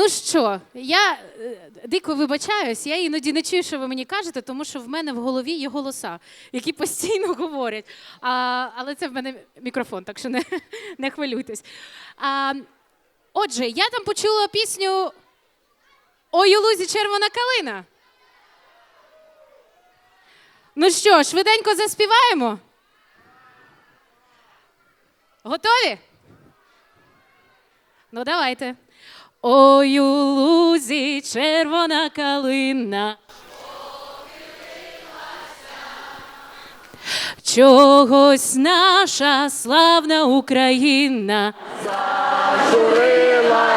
Ну що, я е, дико вибачаюсь, я іноді не чую, що ви мені кажете, тому що в мене в голові є голоса, які постійно говорять. А, але це в мене мікрофон, так що не, не хвилюйтесь. А, отже, я там почула пісню Ой, у лузі червона калина. Ну що, швиденько заспіваємо? Готові? Ну, давайте. Ой, у лузі червона калина. Чогось наша славна Україна. Журилася,